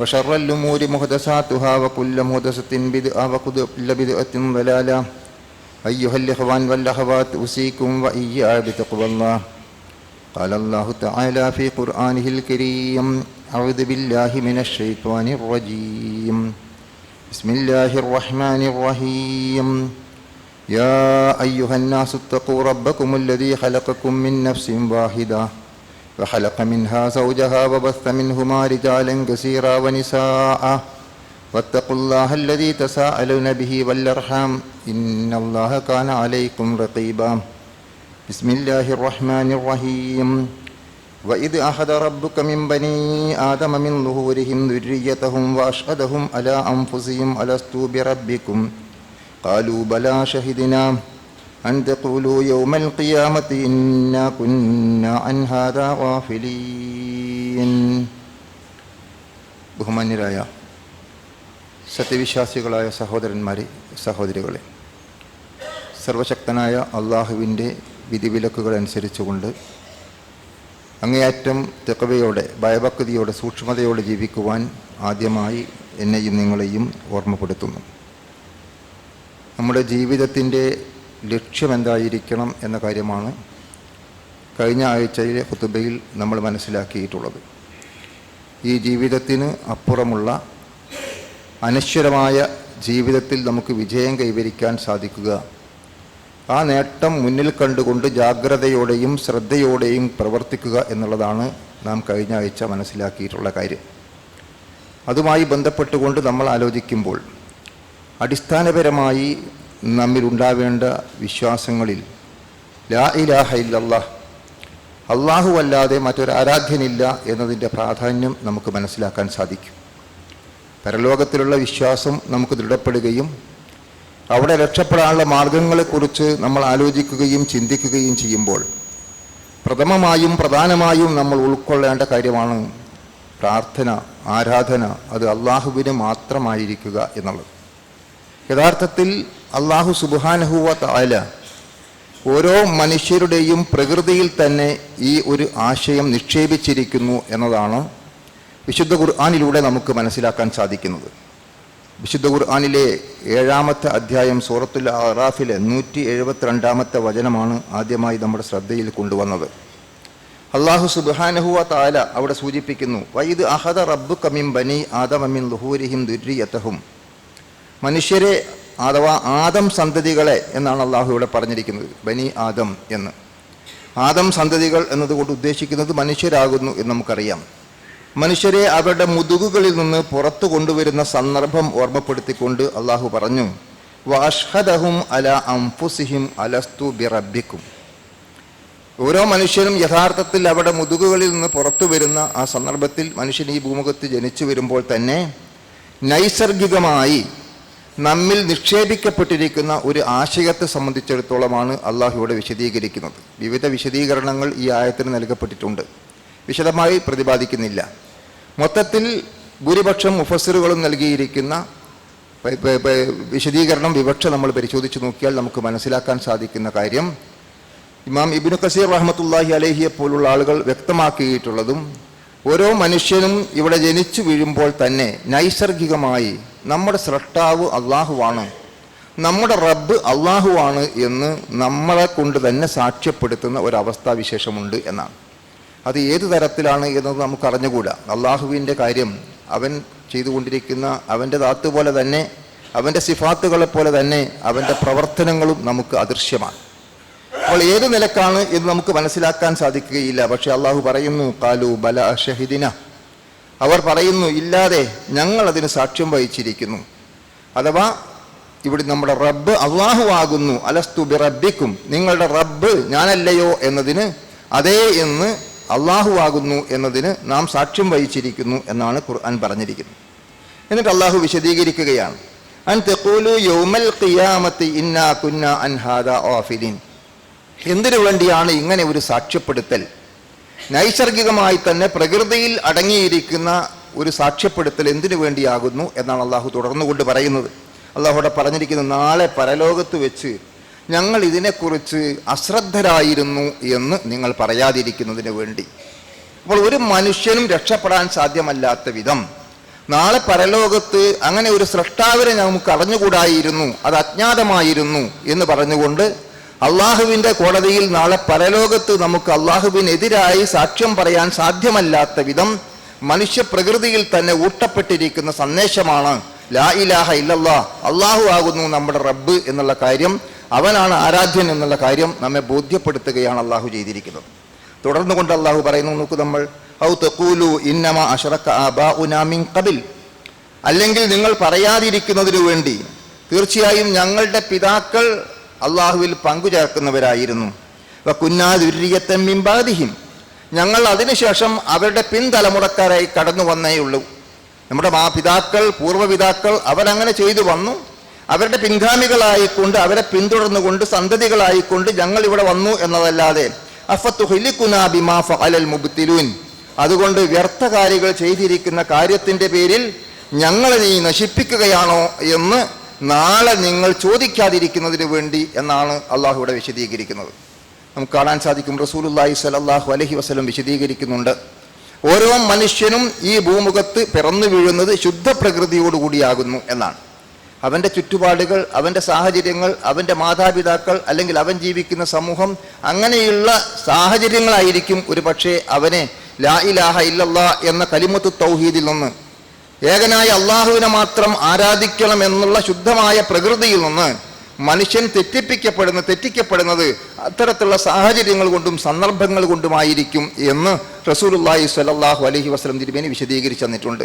وشر الأمور محدثاتها وكل محدثة بدعة وكل بدعة ضلالة. أيها الإخوان والأخوات أوصيكم وإياي بتقوى الله. قال الله تعالى في قرآنه الكريم أعوذ بالله من الشيطان الرجيم. بسم الله الرحمن الرحيم. يا أيها الناس اتقوا ربكم الذي خلقكم من نفس واحدة. وخلق منها زوجها وبث منهما رجالا كثيرا ونساء. واتقوا الله الذي تساءلون به والأرحام. إن الله كان عليكم رقيبا. بسم الله الرحمن الرحيم. وإذ أخذ ربك من بني آدم من ظهورهم ذريتهم وأشهدهم على أنفسهم ألست بربكم؟ قالوا بلى شهدنا. أن تقولوا يوم القيامة إنا كنا عن هذا غافلين ബഹുമാന്യരായ സത്യവിശ്വാസികളായ സഹോദരന്മാരെ സഹോദരികളെ സർവശക്തനായ അള്ളാഹുവിൻ്റെ വിധിവിലക്കുകൾ അനുസരിച്ചുകൊണ്ട് അങ്ങേയറ്റം തെക്കവയോടെ ഭയഭക്തിയോടെ സൂക്ഷ്മതയോടെ ജീവിക്കുവാൻ ആദ്യമായി എന്നെയും നിങ്ങളെയും ഓർമ്മപ്പെടുത്തുന്നു നമ്മുടെ ജീവിതത്തിൻ്റെ ലക്ഷ്യമെന്തായിരിക്കണം എന്ന കാര്യമാണ് കഴിഞ്ഞ ആഴ്ചയിലെ കുത്തുബയിൽ നമ്മൾ മനസ്സിലാക്കിയിട്ടുള്ളത്. ഈ ജീവിതത്തിന് അപ്പുറമുള്ള അനശ്വരമായ ജീവിതത്തിൽ നമുക്ക് വിജയം കൈവരിക്കാൻ സാധിക്കുക. ആ നേട്ടം മുന്നിൽ കണ്ടുകൊണ്ട് ജാഗ്രതയോടെയും ശ്രദ്ധയോടെയും പ്രവർത്തിക്കുക എന്നുള്ളതാണ് നാം കഴിഞ്ഞ ആഴ്ച മനസ്സിലാക്കിയിട്ടുള്ള കാര്യം. അതുമായി ബന്ധപ്പെട്ടുകൊണ്ട് നമ്മൾ ആലോചിക്കുമ്പോൾ അടിസ്ഥാനപരമായി നമ്മിലുണ്ടാവേണ്ട വിശ്വാസങ്ങളിൽ. ലാ ഇലാഹ ഇല്ലല്ലാഹ്. അള്ളാഹു അല്ലാതെ മറ്റൊരു ആരാധ്യനില്ല എന്നതിന്റെ പ്രാധാന്യം നമുക്ക് മനസ്സിലാക്കാൻ സാധിക്കും. പരലോകത്തിലുള്ള വിശ്വാസം നമുക്ക് ദൃഢപ്പെടുകയും അവിടെ രക്ഷപ്പെടാനുള്ള മാർഗങ്ങളെക്കുറിച്ച് നമ്മൾ ആലോചിക്കുകയും ചിന്തിക്കുകയും ചെയ്യുമ്പോൾ പ്രഥമമായും പ്രധാനമായും നമ്മൾ ഉൾക്കൊള്ളേണ്ട കാര്യമാണ് പ്രാർത്ഥന ആരാധന. അത് അള്ളാഹുവിന് മാത്രമായിരിക്കുക എന്നുള്ളത്. യഥാർത്ഥത്തിൽ അള്ളാഹു സുബാനഹുവ താല ഓരോ മനുഷ്യരുടെയും പ്രകൃതിയിൽ തന്നെ ഈ ഒരു ആശയം നിക്ഷേപിച്ചിരിക്കുന്നു എന്നതാണ് വിശുദ്ധ ഖുർആാനിലൂടെ നമുക്ക് മനസ്സിലാക്കാൻ സാധിക്കുന്നത്. വിശുദ്ധ ഖുർആാനിലെ ഏഴാമത്തെ അധ്യായം സൂറത്തുൽ അറാഫിലെ നൂറ്റി എഴുപത്തിരണ്ടാമത്തെ വചനമാണ് ആദ്യമായി നമ്മുടെ ശ്രദ്ധയിൽ കൊണ്ടുവന്നത്. അള്ളാഹു സുബാനഹുവ താല അവിടെ സൂചിപ്പിക്കുന്നു വൈദ് അഹദ റബ്ബു കമിം ബനി ആദമമിൻ ലുഹൂരിഹിം ദുരിയത്തഹും മനുഷ്യരെ അഥവാ ആദം സന്തതികളെ എന്നാണ് അള്ളാഹു ഇവിടെ പറഞ്ഞിരിക്കുന്നത്. ബനി ആദം എന്ന്. ആദം സന്തതികൾ എന്നതുകൊണ്ട് ഉദ്ദേശിക്കുന്നത് മനുഷ്യരാകുന്നു എന്ന് നമുക്കറിയാം. മനുഷ്യരെ അവരുടെ മുതുകുകളിൽ നിന്ന് പുറത്തു കൊണ്ടുവരുന്ന സന്ദർഭം ഓർമ്മപ്പെടുത്തിക്കൊണ്ട് അള്ളാഹു പറഞ്ഞു വാഷ്ഹദഹും അല അംഫുസിഹിം അലസ്തു ബിറബിക്കും ഓരോ മനുഷ്യനും യഥാർത്ഥത്തിൽ അവരുടെ മുതുകുകളിൽ നിന്ന് പുറത്തു വരുന്ന ആ സന്ദർഭത്തിൽ മനുഷ്യൻ ഈ ഭൂമുഖത്ത് ജനിച്ചു വരുമ്പോൾ തന്നെ നൈസർഗികമായി നമ്മിൽ നിക്ഷേപിക്കപ്പെട്ടിരിക്കുന്ന ഒരു ആശയത്തെ സംബന്ധിച്ചിടത്തോളമാണ് അള്ളാഹു ഇവിടെ വിശദീകരിക്കുന്നത്. വിവിധ വിശദീകരണങ്ങൾ ഈ ആയത്തിന് നൽകപ്പെട്ടിട്ടുണ്ട്. വിശദമായി പ്രതിപാദിക്കുന്നില്ല. മൊത്തത്തിൽ ഭൂരിപക്ഷം മുഫസറുകളും നൽകിയിരിക്കുന്ന വിശദീകരണം വിവക്ഷ നമ്മൾ പരിശോധിച്ച് നോക്കിയാൽ നമുക്ക് മനസ്സിലാക്കാൻ സാധിക്കുന്ന കാര്യം ഇമാം ഇബിനു കസീർ റഹമത്തുല്ലാഹി അലഹിയെ പോലുള്ള ആളുകൾ വ്യക്തമാക്കിയിട്ടുള്ളതും ഓരോ മനുഷ്യനും ഇവിടെ ജനിച്ചു വീഴുമ്പോൾ തന്നെ നൈസർഗികമായി നമ്മുടെ സ്രഷ്ടാവ് അള്ളാഹുവാണ്. നമ്മുടെ റബ്ബ് അള്ളാഹുവാണ് എന്ന് നമ്മളെ കൊണ്ട് തന്നെ സാക്ഷ്യപ്പെടുത്തുന്ന ഒരവസ്ഥാവിശേഷമുണ്ട് എന്നാണ്. അത് ഏത് തരത്തിലാണ് എന്നത് നമുക്ക് അറിഞ്ഞുകൂടാ. അള്ളാഹുവിന്റെ കാര്യം അവൻ ചെയ്തുകൊണ്ടിരിക്കുന്ന അവന്റെ ദാത്ത് പോലെ തന്നെ അവന്റെ സിഫാത്തുകളെ പോലെ തന്നെ അവന്റെ പ്രവർത്തനങ്ങളും നമുക്ക് അദൃശ്യമാണ്. അപ്പോൾ ഏത് നിലക്കാണ് എന്ന് നമുക്ക് മനസ്സിലാക്കാൻ സാധിക്കുകയില്ല. പക്ഷെ അള്ളാഹു പറയുന്നു കാലു ബല ഷഹിദിന. അവർ പറയുന്നു ഇല്ലാതെ ഞങ്ങൾ അതിന് സാക്ഷ്യം വഹിച്ചിരിക്കുന്നു. അഥവാ ഇവിടെ നമ്മുടെ റബ്ബ് അള്ളാഹു ആകുന്നു അലസ്തു ബി റബ്ബിക്കും നിങ്ങളുടെ റബ്ബ് ഞാനല്ലയോ എന്നതിന് അതേ എന്ന് അള്ളാഹു ആകുന്നു എന്നതിന് നാം സാക്ഷ്യം വഹിച്ചിരിക്കുന്നു എന്നാണ് ഖുർആൻ പറഞ്ഞിരിക്കുന്നത്. എന്നിട്ട് അള്ളാഹു വിശദീകരിക്കുകയാണ് അൻ തെക്കൂലു യൗമൽ ഖിയാമത്തി ഇന്നാ കുന്ന അൻഹാദ ഓഫിലിൻ എന്തിനു വേണ്ടിയാണ് ഇങ്ങനെ ഒരു സാക്ഷ്യപ്പെടുത്തൽ? നൈസർഗികമായി തന്നെ പ്രകൃതിയിൽ അടങ്ങിയിരിക്കുന്ന ഒരു സാക്ഷ്യപ്പെടുത്തൽ എന്തിനു വേണ്ടിയാകുന്നു എന്നാണ് അള്ളാഹു തുടർന്നുകൊണ്ട് പറയുന്നത്. അള്ളാഹുടെ പറഞ്ഞിരിക്കുന്നത് നാളെ പരലോകത്ത് വെച്ച് ഞങ്ങൾ ഇതിനെക്കുറിച്ച് അശ്രദ്ധരായിരുന്നു എന്ന് നിങ്ങൾ പറയാതിരിക്കുന്നതിന് വേണ്ടി. അപ്പോൾ ഒരു മനുഷ്യനും രക്ഷപ്പെടാൻ സാധ്യമല്ലാത്ത വിധം നാളെ പരലോകത്ത് അങ്ങനെ ഒരു സൃഷ്ടാവിനെ നമുക്ക് അറിഞ്ഞുകൂടായിരുന്നു അത് അജ്ഞാതമായിരുന്നു എന്ന് പറഞ്ഞുകൊണ്ട് അള്ളാഹുവിന്റെ കോടതിയിൽ നാളെ പരലോകത്ത് നമുക്ക് അള്ളാഹുവിനെതിരായി സാക്ഷ്യം പറയാൻ സാധ്യമല്ലാത്ത വിധം മനുഷ്യ പ്രകൃതിയിൽ തന്നെ ഊട്ടപ്പെട്ടിരിക്കുന്ന സന്ദേശമാണ് ലാ ഇലാഹ ഇല്ലല്ലാ അള്ളാഹു ആകുന്നു നമ്മുടെ റബ്ബ് എന്നുള്ള കാര്യം അവനാണ് ആരാധ്യൻ എന്നുള്ള കാര്യം നമ്മെ ബോധ്യപ്പെടുത്തുകയാണ് അള്ളാഹു ചെയ്തിരിക്കുന്നത്. തുടർന്നു കൊണ്ട് അള്ളാഹു പറയുന്നു നോക്കൂ നമ്മൾ ഔ തഖൂലു ഇന്നമ അഷറക്ക ആബാഉനാ മിൻ കബിൽ അല്ലെങ്കിൽ നിങ്ങൾ പറയാതിരിക്കുന്നതിനു വേണ്ടി തീർച്ചയായും ഞങ്ങളുടെ പിതാക്കൾ അള്ളാഹുവിൽ പങ്കുചേർക്കുന്നവരായിരുന്നു. കുന്നാദുരിയത്തെമ്മിമ്പാദിഹിം ഞങ്ങൾ അതിനുശേഷം അവരുടെ പിൻതലമുറക്കാരായി കടന്നു വന്നേയുള്ളൂ നമ്മുടെ മാപിതാക്കൾ പൂർവപിതാക്കൾ അവരങ്ങനെ ചെയ്തു വന്നു. അവരുടെ പിൻഗാമികളായിക്കൊണ്ട് അവരെ പിന്തുടർന്നുകൊണ്ട് സന്തതികളായിക്കൊണ്ട് ഞങ്ങൾ ഇവിടെ വന്നു എന്നതല്ലാതെ മുബ്തിലൂൻ. അതുകൊണ്ട് വ്യർത്ഥകാരികൾ ചെയ്തിരിക്കുന്ന കാര്യത്തിന്റെ പേരിൽ ഞങ്ങളെ നീ നശിപ്പിക്കുകയാണോ എന്ന് നാളെ നിങ്ങൾ ചോദിക്കാതിരിക്കുന്നതിന് വേണ്ടി എന്നാണ് അള്ളാഹു ഇവിടെ വിശദീകരിക്കുന്നത്. നമുക്ക് കാണാൻ സാധിക്കും റസൂലുല്ലാഹി സലല്ലാഹു അലഹി വസ്ലം വിശദീകരിക്കുന്നുണ്ട്. ഓരോ മനുഷ്യനും ഈ ഭൂമുഖത്ത് പിറന്നു വീഴുന്നത് ശുദ്ധ പ്രകൃതിയോടുകൂടിയാകുന്നു എന്നാണ്. അവന്റെ ചുറ്റുപാടുകൾ അവന്റെ സാഹചര്യങ്ങൾ അവന്റെ മാതാപിതാക്കൾ അല്ലെങ്കിൽ അവൻ ജീവിക്കുന്ന സമൂഹം അങ്ങനെയുള്ള സാഹചര്യങ്ങളായിരിക്കും ഒരു പക്ഷേ അവനെ ലാ ഇലാഹ ഇല്ലല്ലാ എന്ന കലിമത്ത് തൗഹീദിൽ നിന്ന് ഏകനായ അള്ളാഹുവിനെ മാത്രം ആരാധിക്കണം എന്നുള്ള ശുദ്ധമായ പ്രകൃതിയിൽ നിന്ന് മനുഷ്യൻ തെറ്റിപ്പിക്കപ്പെടുന്ന തെറ്റിക്കപ്പെടുന്നത് അത്തരത്തിലുള്ള സാഹചര്യങ്ങൾ കൊണ്ടും സന്ദർഭങ്ങൾ കൊണ്ടുമായിരിക്കും എന്ന് റസൂലുല്ലാഹി സ്വല്ലല്ലാഹു അലഹി വസ്ലം തിരുമേനി വിശദീകരിച്ചു തന്നിട്ടുണ്ട്.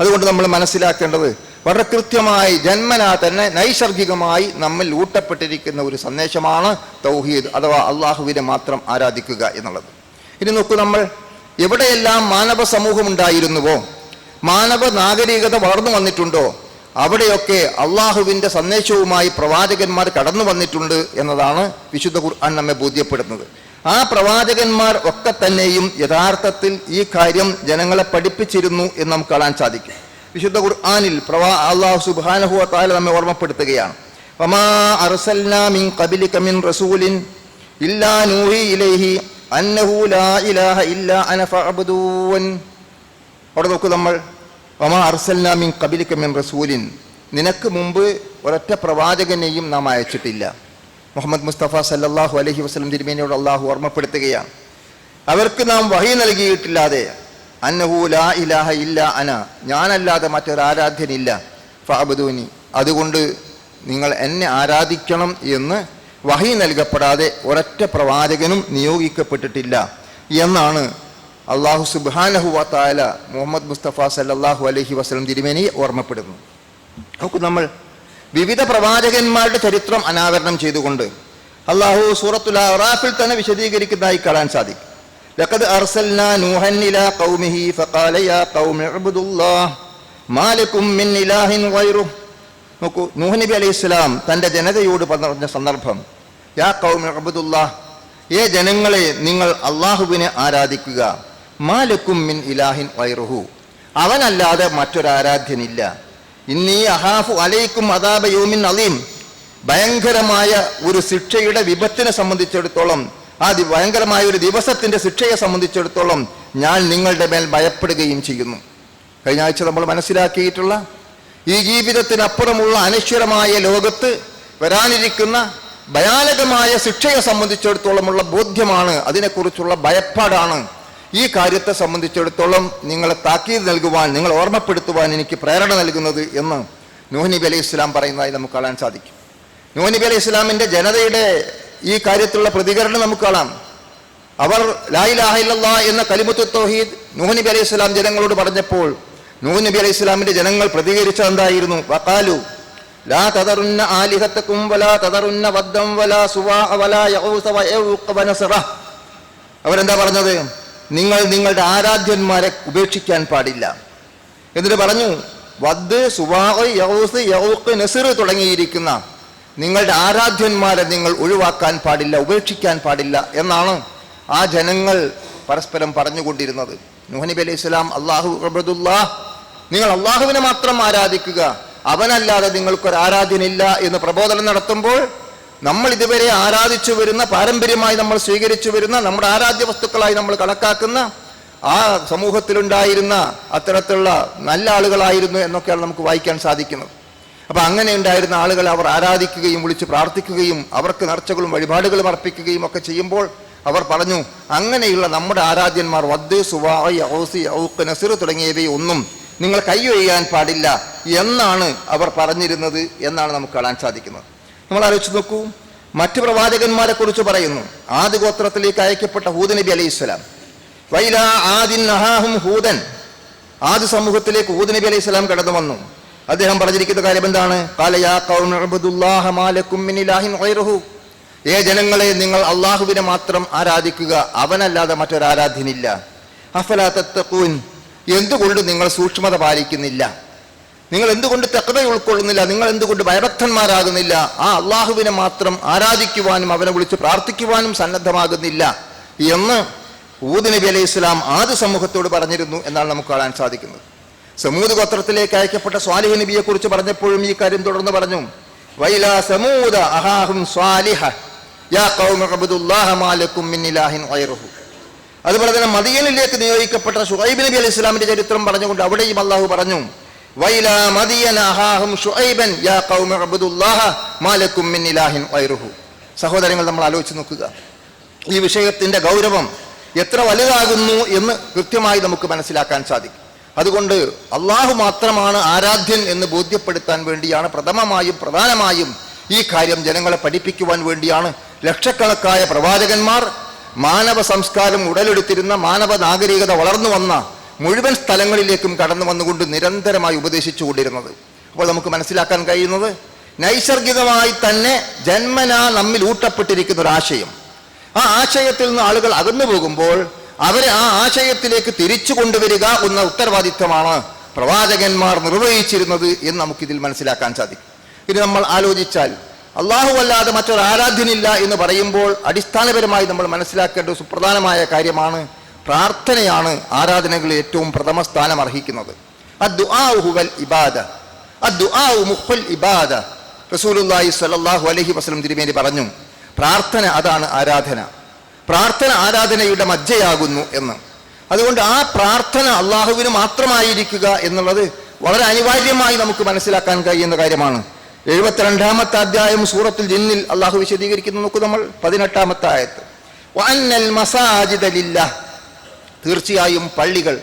അതുകൊണ്ട് നമ്മൾ മനസ്സിലാക്കേണ്ടത് വളരെ കൃത്യമായി ജന്മനാ തന്നെ നൈസർഗികമായി നമ്മൾ ഊട്ടപ്പെട്ടിരിക്കുന്ന ഒരു സന്ദേശമാണ് തൗഹീദ് അഥവാ അള്ളാഹുവിനെ മാത്രം ആരാധിക്കുക എന്നുള്ളത്. ഇനി നോക്കൂ നമ്മൾ എവിടെയെല്ലാം മാനവ സമൂഹം ഉണ്ടായിരുന്നുവോ? മാനവ നാഗരികത വളർന്നു വന്നിട്ടുണ്ടോ? അവിടെയൊക്കെ അള്ളാഹുവിന്റെ സന്ദേശവുമായി പ്രവാചകന്മാർ കടന്നു വന്നിട്ടുണ്ട് എന്നതാണ് വിശുദ്ധ ഖുർആൻ നമ്മെ ബോധ്യപ്പെടുന്നത് ആ പ്രവാചകന്മാർ ഒക്കെ തന്നെയും യഥാർത്ഥത്തിൽ ഈ കാര്യം ജനങ്ങളെ പഠിപ്പിച്ചിരുന്നു എന്ന് നമുക്ക് കാണാൻ സാധിക്കും. വിശുദ്ധ ഖുർആാനിൽ പ്രവാ അള്ളാഹു സുബാനഹു താല നമ്മെ ഓർമ്മപ്പെടുത്തുകയാണ്. അർസൽനാ മിൻ മിൻ റസൂലിൻ ഇല്ലാ നൂഹി ഇലൈഹി അന്നഹു ലാ ഇലാഹ ഇല്ലാ അന അവിടെ നോക്കൂ നമ്മൾ വമാ അർസൽനാ മിൻ ഖബലിക മിൻ റസൂലിൻ. നിനക്ക് മുമ്പ് ഒരൊറ്റ പ്രവാചകനെയും നാം അയച്ചിട്ടില്ല. മുഹമ്മദ് മുസ്തഫ സല്ലാഹു അലഹി വസ്ലം തിരുമേനിയോട് അള്ളാഹു ഓർമ്മപ്പെടുത്തുകയാണ്. അവർക്ക് നാം വഹി നൽകിയിട്ടില്ലാതെ അന്നഹു ലാ ഇലാഹ ഇല്ല അന ഞാനല്ലാതെ മറ്റൊരാരാധ്യനില്ല. ഫാബുദൂനി അതുകൊണ്ട് നിങ്ങൾ എന്നെ ആരാധിക്കണം എന്ന് വഹി നൽകപ്പെടാതെ ഒരൊറ്റ പ്രവാചകനും നിയോഗിക്കപ്പെട്ടിട്ടില്ല എന്നാണ് അള്ളാഹു സുബാനഹു വാല മുഹമ്മദ് മുസ്തഫ സല്ലല്ലാഹു അലഹി വസ്ലം തിരുമേനിയെ ഓർമ്മപ്പെടുന്നു. നോക്കൂ നമ്മൾ വിവിധ പ്രവാചകന്മാരുടെ ചരിത്രം അനാവരണം ചെയ്തുകൊണ്ട് അള്ളാഹു സൂറത്തുൽ അറാഫിൽ തന്നെ വിശദീകരിക്കുന്നതായി കാണാൻ സാധിക്കും. ലഖദ് അർസൽനാ നൂഹൻ ഇലാ ഖൗമിഹി ഫഖാല യാ اعبدوا ഇബ്ദുല്ലാഹ് മാ ലക്കും മിൻ ഇലാഹിൻ غيره നൂഹ് നബി അലൈഹി തന്റെ ജനതയോട് പറഞ്ഞ സന്ദർഭം യാ ഖൗമി ഇബ്ദുല്ലാഹ് ഏ ജനങ്ങളെ നിങ്ങൾ അള്ളാഹുവിനെ ആരാധിക്കുക മാ മിൻ ഇലാഹിൻ വൈറുഹു. അവനല്ലാതെ മറ്റൊരാരാധ്യനില്ല. ഇന്നീ അഹാഫു അലൈക്കും അദാബ യോമിൻ അലീം ഭയങ്കരമായ ഒരു ശിക്ഷയുടെ വിപത്തിനെ സംബന്ധിച്ചിടത്തോളം ആ ഭയങ്കരമായ ഒരു ദിവസത്തിന്റെ ശിക്ഷയെ സംബന്ധിച്ചിടത്തോളം ഞാൻ നിങ്ങളുടെ മേൽ ഭയപ്പെടുകയും ചെയ്യുന്നു. കഴിഞ്ഞ ആഴ്ച നമ്മൾ മനസ്സിലാക്കിയിട്ടുള്ള ഈ ജീവിതത്തിനപ്പുറമുള്ള അനശ്വരമായ ലോകത്ത് വരാനിരിക്കുന്ന ഭയാനകമായ ശിക്ഷയെ സംബന്ധിച്ചിടത്തോളമുള്ള ബോധ്യമാണ് അതിനെക്കുറിച്ചുള്ള ഭയപ്പാടാണ് ഈ കാര്യത്തെ സംബന്ധിച്ചിടത്തോളം നിങ്ങളെ താക്കീത് നൽകുവാൻ നിങ്ങൾ ഓർമ്മപ്പെടുത്തുവാൻ എനിക്ക് പ്രേരണ നൽകുന്നത് എന്ന് നൂഹ് നബി അലൈഹി ഇസ്ലാം പറയുന്നതായി നമുക്ക് കാണാൻ സാധിക്കും. നൂഹ് നബി അലൈഹി ഇസ്ലാമിന്റെ ജനതയുടെ ഈ കാര്യത്തിലുള്ള പ്രതികരണം നമുക്ക് കാണാം. അവർ ലായിലാഹില്ല എന്ന കലിമത്ത് തോഹീദ് നൂഹ് നബി അലൈഹി ഇസ്ലാം ജനങ്ങളോട് പറഞ്ഞപ്പോൾ നൂഹ് നബി അലൈഹി ഇസ്ലാമിന്റെ ജനങ്ങൾ പ്രതികരിച്ചത് എന്തായിരുന്നു? വക്കാലു ലാ തതറുന്ന ആലിഹത്തക്കും വലാ തതറുന്ന വദ്ദം വലാ സുവാ വലാ യഹൂസ വനസറ അവരെന്താ പറഞ്ഞത്? നിങ്ങൾ നിങ്ങളുടെ ആരാധ്യന്മാരെ ഉപേക്ഷിക്കാൻ പാടില്ല. എന്നിട്ട് പറഞ്ഞു വദ് സുവാഹ് യൗസ് യൗക്ക് നസിർ തുടങ്ങിയിരിക്കുന്ന നിങ്ങളുടെ ആരാധ്യന്മാരെ നിങ്ങൾ ഒഴിവാക്കാൻ പാടില്ല ഉപേക്ഷിക്കാൻ പാടില്ല എന്നാണ് ആ ജനങ്ങൾ പരസ്പരം പറഞ്ഞുകൊണ്ടിരുന്നത്. നൂഹനബി അലൈഹി സ്വലാം അള്ളാഹു അബ്ദുല്ലാ നിങ്ങൾ അള്ളാഹുവിനെ മാത്രം ആരാധിക്കുക. അവനല്ലാതെ നിങ്ങൾക്കൊരു ആരാധ്യനില്ല എന്ന് പ്രബോധനം നടത്തുമ്പോൾ നമ്മൾ ഇതുവരെ ആരാധിച്ചു വരുന്ന പാരമ്പര്യമായി നമ്മൾ സ്വീകരിച്ചു വരുന്ന നമ്മുടെ ആരാധ്യ വസ്തുക്കളായി നമ്മൾ കണക്കാക്കുന്ന ആ സമൂഹത്തിലുണ്ടായിരുന്ന അത്തരത്തിലുള്ള നല്ല ആളുകളായിരുന്നു എന്നൊക്കെയാണ് നമുക്ക് വായിക്കാൻ സാധിക്കുന്നത്. അപ്പൊ അങ്ങനെ ഉണ്ടായിരുന്ന ആളുകളെ അവർ ആരാധിക്കുകയും വിളിച്ച് പ്രാർത്ഥിക്കുകയും അവർക്ക് നർച്ചകളും വഴിപാടുകളും അർപ്പിക്കുകയും ഒക്കെ ചെയ്യുമ്പോൾ അവർ പറഞ്ഞു അങ്ങനെയുള്ള നമ്മുടെ ആരാധ്യന്മാർ വദ് സുവായ് ഔസി ഔക്ക് നസിർ തുടങ്ങിയവയൊന്നും നിങ്ങൾ കൈ ഒഴിയാൻ പാടില്ല എന്നാണ് അവർ പറഞ്ഞിരുന്നത് എന്നാണ് നമുക്ക് കാണാൻ സാധിക്കുന്നത്. നമ്മൾ ആലോചിച്ച് നോക്കൂ. മറ്റു പ്രവാചകന്മാരെ കുറിച്ച് പറയുന്നു. ആദ്യ ഗോത്രത്തിലേക്ക് അയക്കപ്പെട്ട ഹൂദ് നബി അലൈഹി സ്വലാം. വൈല ആദിൻ നഹാഹും ഹൂദൻ. ആദ്യ സമൂഹത്തിലേക്ക് ഹൂദ് നബി അലൈഹി സ്വലാം കടന്നു വന്നു. അദ്ദേഹം പറഞ്ഞിരിക്കുന്ന കാര്യം എന്താണ്? "ഖാല യാ ഖൗമി ഉഅ്ബുദുല്ലാഹ മാ ലക്കും മിൻ ഇലാഹിൻ ഏ ജനങ്ങളെ നിങ്ങൾ അള്ളാഹുവിനെ മാത്രം ആരാധിക്കുക. അവനല്ലാതെ മറ്റൊരാരാധ്യനില്ല. അഫലാ തത്തൂൻ എന്തുകൊണ്ട് നിങ്ങൾ സൂക്ഷ്മത പാലിക്കുന്നില്ല. നിങ്ങൾ എന്തുകൊണ്ട് തെക്കത ഉൾക്കൊള്ളുന്നില്ല? നിങ്ങൾ എന്തുകൊണ്ട് ഭയഭക്തന്മാരാകുന്നില്ല? ആ അള്ളാഹുവിനെ മാത്രം ആരാധിക്കുവാനും അവനെ വിളിച്ച് പ്രാർത്ഥിക്കുവാനും സന്നദ്ധമാകുന്നില്ല എന്ന് ഊദ് നബി അലൈഹി ഇസ്ലാം ആദ്യ സമൂഹത്തോട് പറഞ്ഞിരുന്നു എന്നാണ് നമുക്ക് കാണാൻ സാധിക്കുന്നത്. സമൂത് ഗോത്രത്തിലേക്ക് അയക്കപ്പെട്ട സ്വാലിഹ് നബിയെ കുറിച്ച് പറഞ്ഞപ്പോഴും ഈ കാര്യം തുടർന്ന് പറഞ്ഞു. സമൂദ സ്വാലിഹ. യാ അതുപോലെ തന്നെ മദിയനിലേക്ക് നിയോഗിക്കപ്പെട്ട ഷുഹൈബ് നബി അലൈഹി ഇസ്ലാമിന്റെ ചരിത്രം പറഞ്ഞുകൊണ്ട് അവിടെയും അള്ളാഹു പറഞ്ഞു. യാ മാലക്കും സഹോദരങ്ങൾ നമ്മൾ ആലോചിച്ച് നോക്കുക. ഈ വിഷയത്തിന്റെ ഗൗരവം എത്ര വലുതാകുന്നു എന്ന് കൃത്യമായി നമുക്ക് മനസ്സിലാക്കാൻ സാധിക്കും. അതുകൊണ്ട് അള്ളാഹു മാത്രമാണ് ആരാധ്യൻ എന്ന് ബോധ്യപ്പെടുത്താൻ വേണ്ടിയാണ് പ്രഥമമായും പ്രധാനമായും ഈ കാര്യം ജനങ്ങളെ പഠിപ്പിക്കുവാൻ വേണ്ടിയാണ് ലക്ഷക്കണക്കായ പ്രവാചകന്മാർ മാനവ സംസ്കാരം ഉടലെടുത്തിരുന്ന മാനവ നാഗരികത വളർന്നു വന്ന മുഴുവൻ സ്ഥലങ്ങളിലേക്കും കടന്നു വന്നുകൊണ്ട് നിരന്തരമായി ഉപദേശിച്ചുകൊണ്ടിരുന്നത് അപ്പോൾ നമുക്ക് മനസ്സിലാക്കാൻ കഴിയുന്നത് നൈസർഗികമായി തന്നെ ജന്മനാ നമ്മിൽ ഊട്ടപ്പെട്ടിരിക്കുന്ന ഒരു ആശയം. ആ ആശയത്തിൽ നിന്ന് ആളുകൾ അകന്നു പോകുമ്പോൾ അവരെ ആ ആശയത്തിലേക്ക് തിരിച്ചു കൊണ്ടുവരിക എന്ന ഉത്തരവാദിത്തമാണ് പ്രവാചകന്മാർ നിർവഹിച്ചിരുന്നത് എന്ന് നമുക്കിതിൽ മനസ്സിലാക്കാൻ സാധിക്കും. ഇനി നമ്മൾ ആലോചിച്ചാൽ അള്ളാഹു അല്ലാതെ മറ്റൊരു ആരാധ്യനില്ല എന്ന് പറയുമ്പോൾ അടിസ്ഥാനപരമായി നമ്മൾ മനസ്സിലാക്കേണ്ട സുപ്രധാനമായ കാര്യമാണ് പ്രാർത്ഥനയാണ് ആരാധനകളിൽ ഏറ്റവും പ്രഥമ സ്ഥാനം അർഹിക്കുന്നത്. ഇബാദ. ഇബാദ. അലൈഹി വസല്ലം തിരുമേനി പറഞ്ഞു പ്രാർത്ഥന അതാണ് ആരാധന. പ്രാർത്ഥന ആരാധനയുടെ മജ്ജയാകുന്നു എന്ന്. അതുകൊണ്ട് ആ പ്രാർത്ഥന അള്ളാഹുവിന് മാത്രമായിരിക്കുക എന്നുള്ളത് വളരെ അനിവാര്യമായി നമുക്ക് മനസ്സിലാക്കാൻ കഴിയുന്ന കാര്യമാണ്. എഴുപത്തിരണ്ടാമത്തെ അധ്യായം സൂറത്തിൽ ജിന്നിൽ അള്ളാഹു വിശദീകരിക്കുന്നു. നോക്കൂ നമ്മൾ പതിനെട്ടാമത്തെ ആയത്ത്. വഅന്നൽ മസാജിദ ലില്ലാഹ്. തീർച്ചയായും പള്ളികൾ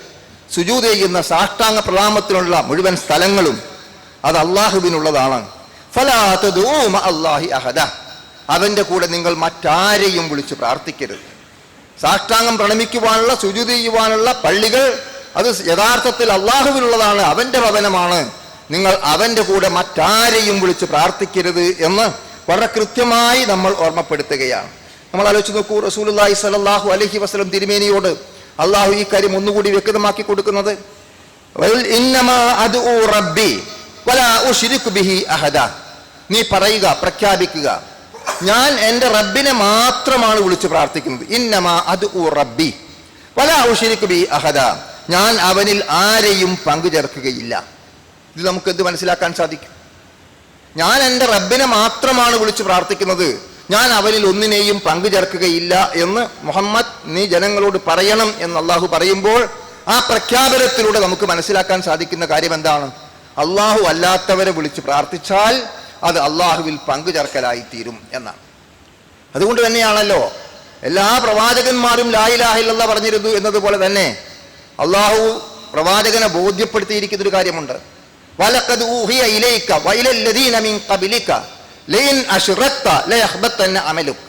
സുജൂത് ചെയ്യുന്ന സാഷ്ടാംഗ പ്രണാമത്തിനുള്ള മുഴുവൻ സ്ഥലങ്ങളും അത് മഅ അല്ലാഹി അഹദ. അവന്റെ കൂടെ നിങ്ങൾ മറ്റാരെയും വിളിച്ച് പ്രാർത്ഥിക്കരുത്. സാഷ്ടാംഗം പ്രണമിക്കുവാനുള്ള സുജൂത് ചെയ്യുവാനുള്ള പള്ളികൾ അത് യഥാർത്ഥത്തിൽ അള്ളാഹുവിനുള്ളതാണ് അവന്റെ ഭവനമാണ്. നിങ്ങൾ അവന്റെ കൂടെ മറ്റാരെയും വിളിച്ച് പ്രാർത്ഥിക്കരുത് എന്ന് വളരെ കൃത്യമായി നമ്മൾ ഓർമ്മപ്പെടുത്തുകയാണ്. നമ്മൾ ആലോചിച്ച് നോക്കൂ റസൂലുള്ളാഹി സ്വല്ലല്ലാഹു അലൈഹി വസല്ലം തിരുമേനിയോട് അള്ളാഹു ഈ കാര്യം ഒന്നുകൂടി വ്യക്തമാക്കി കൊടുക്കുന്നത്. "വൽ ഇന്നമാ അദ്ഉ റബ്ബി വലാ ഉശ്രികു ബിഹി അഹദ. നീ പറയുക പ്രഖ്യാപിക്കുക. ഞാൻ എന്റെ റബ്ബിനെ മാത്രമാണ് വിളിച്ച് പ്രാർത്ഥിക്കുന്നത്. ഇന്നമാ അദ്ഉ റബ്ബി വലാ ഉശ്രികു ബി അഹദ. ഞാൻ അവനിൽ ആരെയും പങ്കു ചേർക്കുകയില്ല ഇത് നമുക്ക് എന്ത് മനസ്സിലാക്കാൻ സാധിക്കും? ഞാൻ എന്റെ റബ്ബിനെ മാത്രമാണ് വിളിച്ച് പ്രാർത്ഥിക്കുന്നത്. ഞാൻ അവരിൽ ഒന്നിനെയും പങ്കു ചേർക്കുകയില്ല എന്ന് മുഹമ്മദ് നീ ജനങ്ങളോട് പറയണം എന്ന് അള്ളാഹു പറയുമ്പോൾ ആ പ്രഖ്യാപനത്തിലൂടെ നമുക്ക് മനസ്സിലാക്കാൻ സാധിക്കുന്ന കാര്യം എന്താണ്? അള്ളാഹു അല്ലാത്തവരെ വിളിച്ച് പ്രാർത്ഥിച്ചാൽ അത് അള്ളാഹുവിൽ പങ്കു ചേർക്കലായി തീരും എന്നാണ്. അതുകൊണ്ട് തന്നെയാണല്ലോ എല്ലാ പ്രവാചകന്മാരും ലായിലാഹില്ല പറഞ്ഞിരുന്നു എന്നതുപോലെ തന്നെ അള്ളാഹു പ്രവാചകനെ ബോധ്യപ്പെടുത്തിയിരിക്കുന്ന ഒരു കാര്യമുണ്ട്. വലക്കത് ഊഹിയ ഇലൈക വഇലല്ലദീന മിൻ ലയിൻ അശ്റക്ത ലയഹ്ബത്തന്ന അമലുക്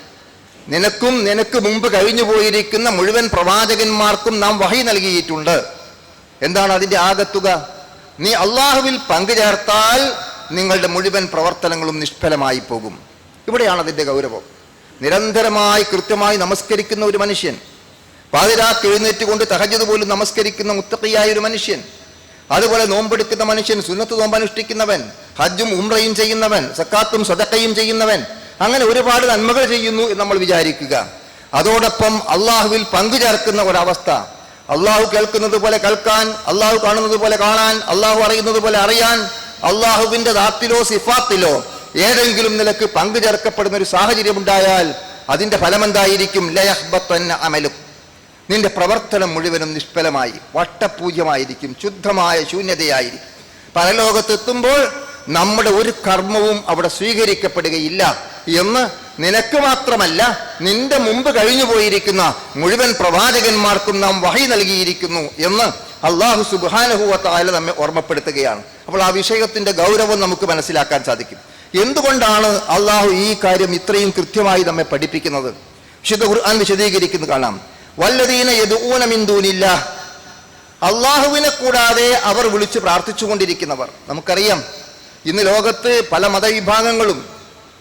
നിനക്കും നിനക്ക് മുമ്പ് കഴിഞ്ഞു പോയിരിക്കുന്ന മുഴുവൻ പ്രവാചകന്മാർക്കും നാം വഹി നൽകിയിട്ടുണ്ട്. എന്താണ് അതിന്റെ ആകത്തുക? നീ അള്ളാഹുവിൽ പങ്കുചേർത്താൽ നിങ്ങളുടെ മുഴുവൻ പ്രവർത്തനങ്ങളും നിഷ്ഫലമായി പോകും. ഇവിടെയാണ് അതിന്റെ ഗൗരവം. നിരന്തരമായി കൃത്യമായി നമസ്കരിക്കുന്ന ഒരു മനുഷ്യൻ പാതിരാക്ക് എഴുന്നേറ്റ് കൊണ്ട് തഹജത് പോലും നമസ്കരിക്കുന്ന മുത്തക്കയായ ഒരു മനുഷ്യൻ അതുപോലെ നോമ്പെടുക്കുന്ന മനുഷ്യൻ സുന്നത്ത് നോമ്പ് അനുഷ്ഠിക്കുന്നവൻ ഹജ്ജും ഉംറയും ചെയ്യുന്നവൻ സക്കാത്തും സദക്കയും ചെയ്യുന്നവൻ അങ്ങനെ ഒരുപാട് നന്മകൾ ചെയ്യുന്നു എന്ന് നമ്മൾ വിചാരിക്കുക. അതോടൊപ്പം അള്ളാഹുവിൽ പങ്കുചേർക്കുന്ന ഒരവസ്ഥ. അള്ളാഹു കേൾക്കുന്നത് പോലെ കേൾക്കാൻ അള്ളാഹു കാണുന്നത് പോലെ കാണാൻ അള്ളാഹു അറിയുന്നത് പോലെ അറിയാൻ അള്ളാഹുവിന്റെ ദാത്തിലോ സിഫാത്തിലോ ഏതെങ്കിലും നിലയ്ക്ക് പങ്കു ചേർക്കപ്പെടുന്ന ഒരു സാഹചര്യം ഉണ്ടായാൽ അതിന്റെ ഫലമെന്തായിരിക്കും? ലയഹ്ബത്തന്ന അമലും. നിന്റെ പ്രവർത്തനം മുഴുവനും നിഷ്ഫലമായി വട്ടപൂജ്യമായിരിക്കും ശുദ്ധമായ ശൂന്യതയായിരിക്കും. പരലോകത്തെത്തുമ്പോൾ നമ്മുടെ ഒരു കർമ്മവും അവിടെ സ്വീകരിക്കപ്പെടുകയില്ല എന്ന് നിനക്ക് മാത്രമല്ല നിന്റെ മുമ്പ് കഴിഞ്ഞു പോയിരിക്കുന്ന മുഴുവൻ പ്രവാചകന്മാർക്കും നാം വഹി നൽകിയിരിക്കുന്നു എന്ന് അള്ളാഹു സുബാനഹുവത്തായ നമ്മെ ഓർമ്മപ്പെടുത്തുകയാണ്. അപ്പോൾ ആ വിഷയത്തിന്റെ ഗൗരവം നമുക്ക് മനസ്സിലാക്കാൻ സാധിക്കും. എന്തുകൊണ്ടാണ് അള്ളാഹു ഈ കാര്യം ഇത്രയും കൃത്യമായി നമ്മെ പഠിപ്പിക്കുന്നത്? വിശുദ്ധ ഖുർആൻ വിശദീകരിക്കുന്നത് കാണാം. വല്ലതീന യദൂനമിന്ദൂനില്ല അള്ളാഹുവിനെ കൂടാതെ അവർ വിളിച്ച് പ്രാർത്ഥിച്ചുകൊണ്ടിരിക്കുന്നവർ. നമുക്കറിയാം ഇന്ന് ലോകത്ത് പല മതവിഭാഗങ്ങളും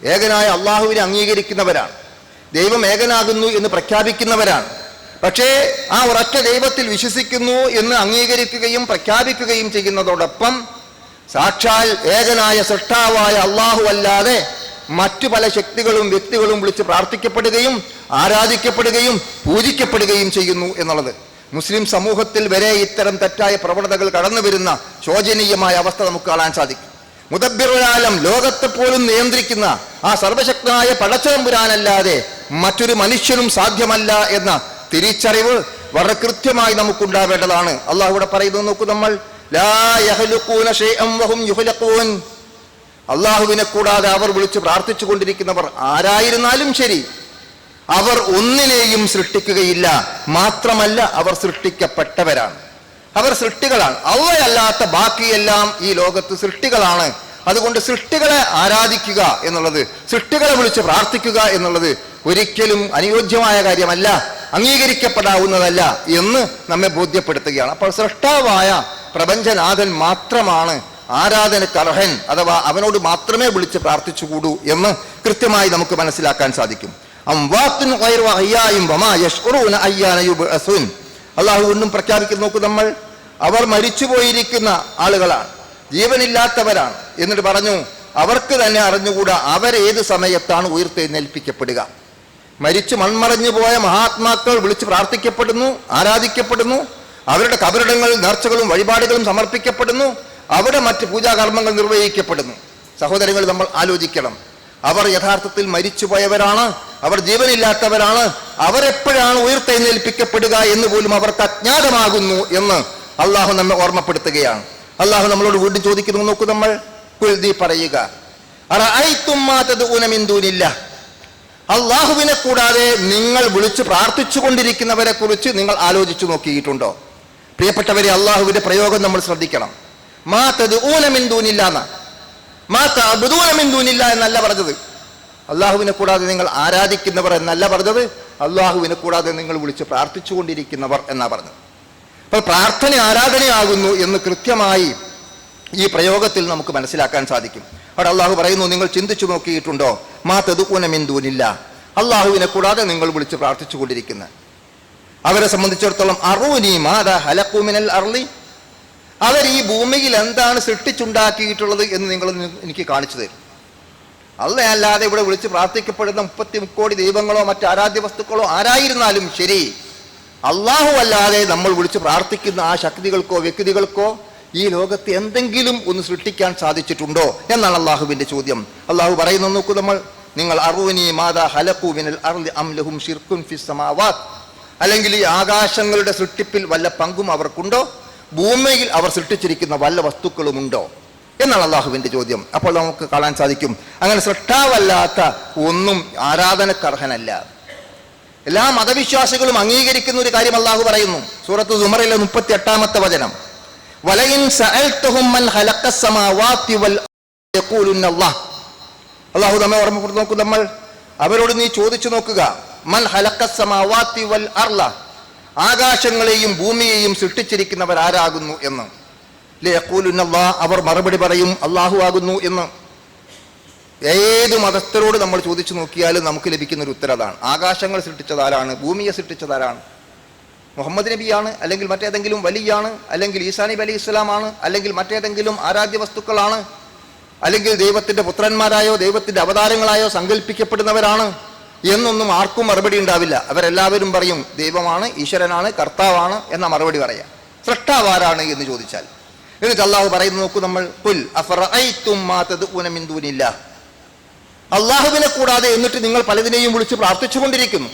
ഏകനായ അള്ളാഹുവിനെ അംഗീകരിക്കുന്നവരാണ്. ദൈവം ഏകനാകുന്നു എന്ന് പ്രഖ്യാപിക്കുന്നവരാണ്. പക്ഷേ ആ ഉറച്ച ദൈവത്തിൽ വിശ്വസിക്കുന്നു എന്ന് അംഗീകരിക്കുകയും പ്രഖ്യാപിക്കുകയും ചെയ്യുന്നതോടൊപ്പം സാക്ഷാൽ ഏകനായ സൃഷ്ടാവായ അള്ളാഹു അല്ലാതെ മറ്റു പല ശക്തികളും വ്യക്തികളും വിളിച്ച് പ്രാർത്ഥിക്കപ്പെടുകയും ആരാധിക്കപ്പെടുകയും പൂജിക്കപ്പെടുകയും ചെയ്യുന്നു എന്നുള്ളത്. മുസ്ലിം സമൂഹത്തിൽ വരെ ഇത്തരം തെറ്റായ പ്രവണതകൾ കടന്നു വരുന്ന ശോചനീയമായ അവസ്ഥ നമുക്ക് കാണാൻ സാധിക്കും. മുദബിറുലാലം ലോകത്തെ പോലും നിയന്ത്രിക്കുന്ന ആ സർവശക്തനായ പടച്ചതമ്പുരാനല്ലാതെ മറ്റൊരു മനുഷ്യനും സാധ്യമല്ല എന്ന തിരിച്ചറിവ് വളരെ കൃത്യമായി നമുക്കുണ്ടാവേണ്ടതാണ്. അള്ളാഹു പറയുന്നത് നോക്കൂ നമ്മൾ അള്ളാഹുവിനെ കൂടാതെ അവർ വിളിച്ച് പ്രാർത്ഥിച്ചു കൊണ്ടിരിക്കുന്നവർ ആരായിരുന്നാലും ശരി അവർ ഒന്നിനെയും സൃഷ്ടിക്കുകയില്ല. മാത്രമല്ല അവർ സൃഷ്ടിക്കപ്പെട്ടവരാണ്. അവർ സൃഷ്ടികളാണ്. അവയല്ലാത്ത ബാക്കിയെല്ലാം ഈ ലോകത്ത് സൃഷ്ടികളാണ്. അതുകൊണ്ട് സൃഷ്ടികളെ ആരാധിക്കുക എന്നുള്ളത് സൃഷ്ടികളെ വിളിച്ച് പ്രാർത്ഥിക്കുക എന്നുള്ളത് ഒരിക്കലും അനുയോജ്യമായ കാര്യമല്ല അംഗീകരിക്കപ്പെടാവുന്നതല്ല എന്ന് നമ്മെ ബോധ്യപ്പെടുത്തുകയാണ്. അപ്പോൾ സൃഷ്ടാവായ പ്രപഞ്ചനാഥൻ മാത്രമാണ് ആരാധന അർഹൻ അഥവാ അവനോട് മാത്രമേ വിളിച്ച് പ്രാർത്ഥിച്ചുകൂടൂ എന്ന് കൃത്യമായി നമുക്ക് മനസ്സിലാക്കാൻ സാധിക്കും. അള്ളാഹു ഒന്നും പ്രഖ്യാപിക്കുന്നു നോക്കൂ നമ്മൾ അവർ മരിച്ചുപോയിരിക്കുന്ന ആളുകളാണ്. ജീവനില്ലാത്തവരാണ്. എന്നിട്ട് പറഞ്ഞു അവർക്ക് തന്നെ അറിഞ്ഞുകൂടാ അവരേത് സമയത്താണ് ഉയർത്തെഴുന്നേൽപ്പിക്കപ്പെടുക. മരിച്ചു മൺമറഞ്ഞു പോയ മഹാത്മാക്കൾ വിളിച്ച് പ്രാർത്ഥിക്കപ്പെടുന്നു ആരാധിക്കപ്പെടുന്നു. അവരുടെ കബറിടങ്ങളിൽ നേർച്ചകളും വഴിപാടുകളും സമർപ്പിക്കപ്പെടുന്നു. അവിടെ മറ്റ് പൂജാകർമ്മങ്ങൾ നിർവഹിക്കപ്പെടുന്നു. സഹോദരങ്ങൾ നമ്മൾ ആലോചിക്കണം. അവർ യഥാർത്ഥത്തിൽ മരിച്ചുപോയവരാണ്. അവർ ജീവനില്ലാത്തവരാണ്. അവരെപ്പോഴാണ് ഉയർത്തെഴുന്നേൽപ്പിക്കപ്പെടുക എന്ന് പോലും അവർക്ക് അജ്ഞാതമാകുന്നു എന്ന് അള്ളാഹു നമ്മെ ഓർമ്മപ്പെടുത്തുകയാണ്. അള്ളാഹു നമ്മളോട് വീണ്ടും ചോദിക്കുന്നു നോക്കൂ നമ്മൾ കുൽദി പറയുക. അള്ളാഹുവിനെ കൂടാതെ നിങ്ങൾ വിളിച്ച് പ്രാർത്ഥിച്ചു കൊണ്ടിരിക്കുന്നവരെ കുറിച്ച് നിങ്ങൾ ആലോചിച്ചു നോക്കിയിട്ടുണ്ടോ? പ്രിയപ്പെട്ടവരെ അള്ളാഹുവിന്റെ പ്രയോഗം നമ്മൾ ശ്രദ്ധിക്കണം. മാ എന്നാ. മാ തഅബുദൂനമിന്തൂനില്ല എന്നല്ല പറഞ്ഞത്. അള്ളാഹുവിനെ കൂടാതെ നിങ്ങൾ ആരാധിക്കുന്നവർ എന്നല്ല പറഞ്ഞത്. അള്ളാഹുവിനെ കൂടാതെ നിങ്ങൾ വിളിച്ച് പ്രാർത്ഥിച്ചുകൊണ്ടിരിക്കുന്നവർ എന്നാ പറഞ്ഞത്. അപ്പോൾ പ്രാർത്ഥന ആരാധനയാകുന്നു എന്ന് കൃത്യമായി ഈ പ്രയോഗത്തിൽ നമുക്ക് മനസ്സിലാക്കാൻ സാധിക്കും. അവിടെ അള്ളാഹു പറയുന്നു നിങ്ങൾ ചിന്തിച്ചു നോക്കിയിട്ടുണ്ടോ? മാ തെതുക്കൂനമിന്ദൂനില്ല അള്ളാഹുവിനെ കൂടാതെ നിങ്ങൾ വിളിച്ച് പ്രാർത്ഥിച്ചു കൊണ്ടിരിക്കുന്ന അവരെ സംബന്ധിച്ചിടത്തോളം അറൂനി മാത ഹലക്കൂമിനൽ അർളി. അവർ ഈ ഭൂമിയിൽ എന്താണ് സൃഷ്ടിച്ചുണ്ടാക്കിയിട്ടുള്ളത് എന്ന് നിങ്ങൾ എനിക്ക് കാണിച്ചു തരും. അല്ലാതെ ഇവിടെ വിളിച്ച് പ്രാർത്ഥിക്കപ്പെടുന്ന മുപ്പത്തി മുക്കോടി ദൈവങ്ങളോ മറ്റ് ആരാധ്യ വസ്തുക്കളോ ആരായിരുന്നാലും ശരി. അള്ളാഹു അല്ലാതെ നമ്മൾ വിളിച്ച് പ്രാർത്ഥിക്കുന്ന ആ ശക്തികൾക്കോ വ്യക്തികൾക്കോ ഈ ലോകത്ത് എന്തെങ്കിലും ഒന്ന് സൃഷ്ടിക്കാൻ സാധിച്ചിട്ടുണ്ടോ എന്നാണ് അള്ളാഹുവിന്റെ ചോദ്യം. അള്ളാഹു പറയുന്നു നോക്കൂ നമ്മൾ നിങ്ങൾ അറുവനി മാതാ ഹലക്കൂവിനൽ അർലി അല്ലെങ്കിൽ ഈ ആകാശങ്ങളുടെ സൃഷ്ടിപ്പിൽ വല്ല പങ്കും അവർക്കുണ്ടോ? ഭൂമിയിൽ അവർ സൃഷ്ടിച്ചിരിക്കുന്ന വല്ല വസ്തുക്കളുമുണ്ടോ? എന്നാണ് അള്ളാഹുവിന്റെ ചോദ്യം. അപ്പോൾ നമുക്ക് കാണാൻ സാധിക്കും. അങ്ങനെ സൃഷ്ടാവല്ലാത്ത ഒന്നും ആരാധനക്കർഹനല്ല. എല്ലാ മതവിശ്വാസികളും അംഗീകരിക്കുന്ന ഒരു കാര്യം അള്ളാഹു പറയുന്നു. സൂറത്ത് സുമറിലെ മുപ്പത്തി എട്ടാമത്തെ വചനം അള്ളാഹു. നമ്മെ ഓർമ്മപ്പെടുത്തി നോക്കും നമ്മൾ. അവരോട് നീ ചോദിച്ചു നോക്കുക. മൻ വൽ ആകാശങ്ങളെയും ഭൂമിയെയും സൃഷ്ടിച്ചിരിക്കുന്നവർ ആരാകുന്നു എന്ന്. ലിയഖൂലുന്നല്ലാ അവർ മറുപടി പറയും അള്ളാഹു ആകുന്നു എന്ന്. ഏത് മതസ്ഥരോട് നമ്മൾ ചോദിച്ചു നോക്കിയാലും നമുക്ക് ലഭിക്കുന്ന ഒരു ഉത്തരതാണ് ആകാശങ്ങൾ സൃഷ്ടിച്ചതാരാണ് ഭൂമിയെ സൃഷ്ടിച്ചതാരാണ്? മുഹമ്മദ് നബിയാണ് അല്ലെങ്കിൽ മറ്റേതെങ്കിലും വലിയാണ് അല്ലെങ്കിൽ ഈസാനിബ് നബി അലി ഇസ്ലാമാണ് അല്ലെങ്കിൽ മറ്റേതെങ്കിലും ആരാധ്യ വസ്തുക്കളാണ് അല്ലെങ്കിൽ ദൈവത്തിന്റെ പുത്രന്മാരായോ ദൈവത്തിന്റെ അവതാരങ്ങളായോ സങ്കല്പിക്കപ്പെടുന്നവരാണ് എന്നൊന്നും ആർക്കും മറുപടി ഉണ്ടാവില്ല. അവരെല്ലാവരും പറയും ദൈവമാണ് ഈശ്വരനാണ് കർത്താവാണ് എന്ന മറുപടി പറയാം. സൃഷ്ടാവാരാണ് എന്ന് ചോദിച്ചാൽ. എന്നിട്ട് അള്ളാഹു പറയുന്നു നോക്കൂ നമ്മൾ പുൽ അള്ളാഹുവിനെ കൂടാതെ എന്നിട്ട് നിങ്ങൾ പലതിനെയും വിളിച്ച് പ്രാർത്ഥിച്ചുകൊണ്ടിരിക്കുന്നു.